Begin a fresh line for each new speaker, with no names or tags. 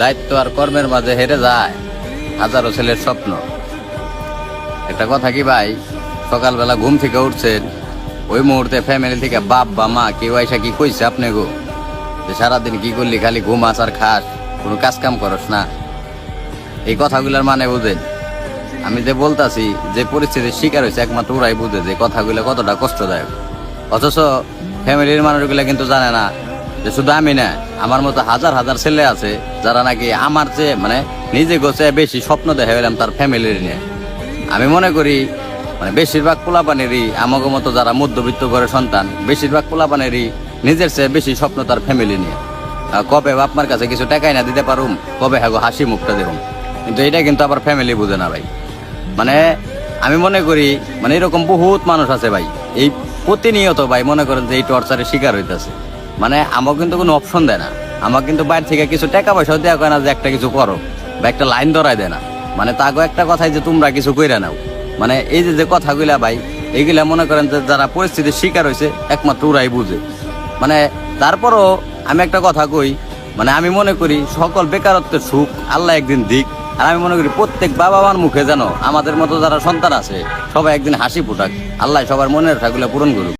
দায়িত্ব আর কর্মের মাঝে হেরে যায়, হাজারো ছেলের স্বপ্ন। একটা কথা কি ভাই? সকালবেলা ঘুম থেকে উঠছেন, ওই মুহূর্তে ফ্যামিলি থেকে বাপ বা মা কেউ আইসা কি কইছে আপনি গো? যে সারাদিন কি করলি, খালি ঘুম আসার খাস, কোনো কাজ কাম করস না। এই কথাগুলোর মানে বুঝেন? আমি যে বলতাছি, যে পরিস্থিতির শিকার হয়েছে একমাত্র ওরাই বুঝে যে কথাগুলো কতটা কষ্টদায়ক। অথচ ফ্যামিলির মানুষগুলো কিন্তু জানে না যে শুধু আমি না, আমার মতো হাজার হাজার ছেলে আছে যারা নাকি আমার চেয়ে মানে নিজে গোছে বেশি স্বপ্ন দেখে গেলাম তার ফ্যামিলির নিয়ে। আমি মনে করি মানে বেশিরভাগ পোলাপানেরই আমাকে মতো যারা মধ্যবিত্ত ঘরে সন্তান, বেশিরভাগ পোলাপানেরই নিজের চেয়ে বেশি স্বপ্ন তার ফ্যামিলি নিয়ে। কবে বাপমার কাছে কিছু টাকাই না দিতে পারুম, কবে হ্যাগো হাসি মুখটা দেখুন কিন্তু এটা কিন্তু আবার ফ্যামিলি বুঝে না ভাই। মানে আমি মনে করি মানে এরকম বহুত মানুষ আছে ভাই। এই প্রতিনিয়ত ভাই মনে করেন যে এই টর্চারের শিকার হইতেছে। মানে আমাকে কিন্তু কোনো অপশন দেয় না। আমার কিন্তু বাইরে থেকে কিছু টাকা পয়সাও দেওয়া হয় না যে একটা কিছু করো বা একটা লাইন ধরাই দেয় না। মানে তাকে একটা কথাই যে তোমরা কিছু কইরা নাও। মানে এই যে যে কথাগুলা ভাই এইগুলা মনে করেন যে যারা পরিস্থিতির শিকার হয়েছে একমাত্র ওরাই বুঝে। মানে তারপরও আমি একটা কথা কই মানে আমি মনে করি সকল বেকারত্বের সুখ আল্লাহ একদিন দিক। আর আমি মনে করি প্রত্যেক বাবা মার মুখে যেন আমাদের মতো যারা সন্তান আছে, সবাই একদিন হাসি ফুটাক। আল্লাহ সবার মনের আশাগুলো পূরণ করুক।